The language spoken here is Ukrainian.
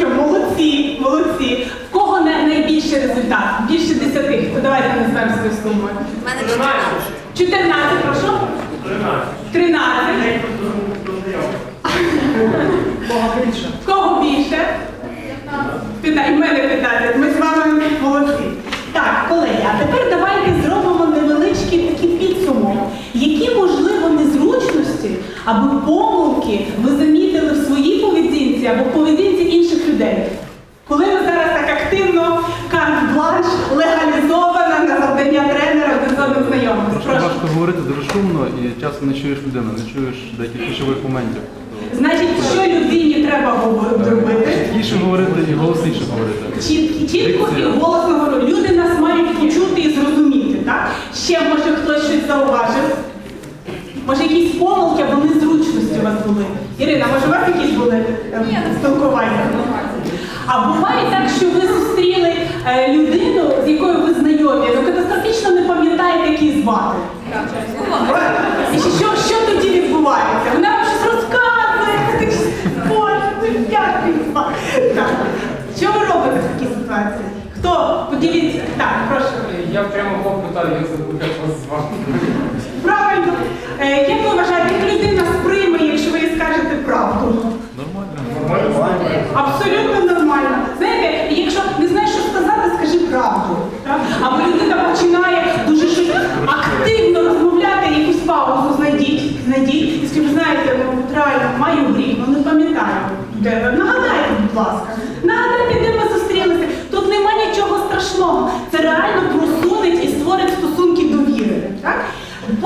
що молодці, молодці. В кого не найбільший результат? Більше десяти. То давайте назвемо свою суму. 14, прошу. 13. Кого більше? Кого більше? Питай, мене питати. Ми з вами молодці. Так, колеги, а тепер давайте зробимо невеличкий такий підсумок. Які, можливо, незручності або помилки ви шумно і часто не чуєш людину, не чуєш деяких ключових моментів. Значить, що людині треба робити? Чіткіше говорити і голосніше говорити. Чітко і голосно говорю. Люди нас мають почути і зрозуміти, так? Ще може хтось щось зауважив? Може якісь помилки або незручності у вас були? Ірина, може у вас якісь були е, спілкування? А буває так, що ви Що ви робите в такій ситуації? Хто? Поділіться. Так, прошу. Е, я прямо Бог питаю, як забув, вас з вами. Правильно. Е, як ви вважаєте, як людина сприйме, якщо ви їй скажете правду? Нормально. Нормально. Абсолютно нормально. Знаєте, якщо не знаєш, що сказати, скажи правду. Або людина починає дуже щось активно розмовляти, якусь паузу знайдіть, знайдіть. І скажіть, знаєте, ну, маю гріх, ну не пам'ятаю. Нагадайте. Будь ласка.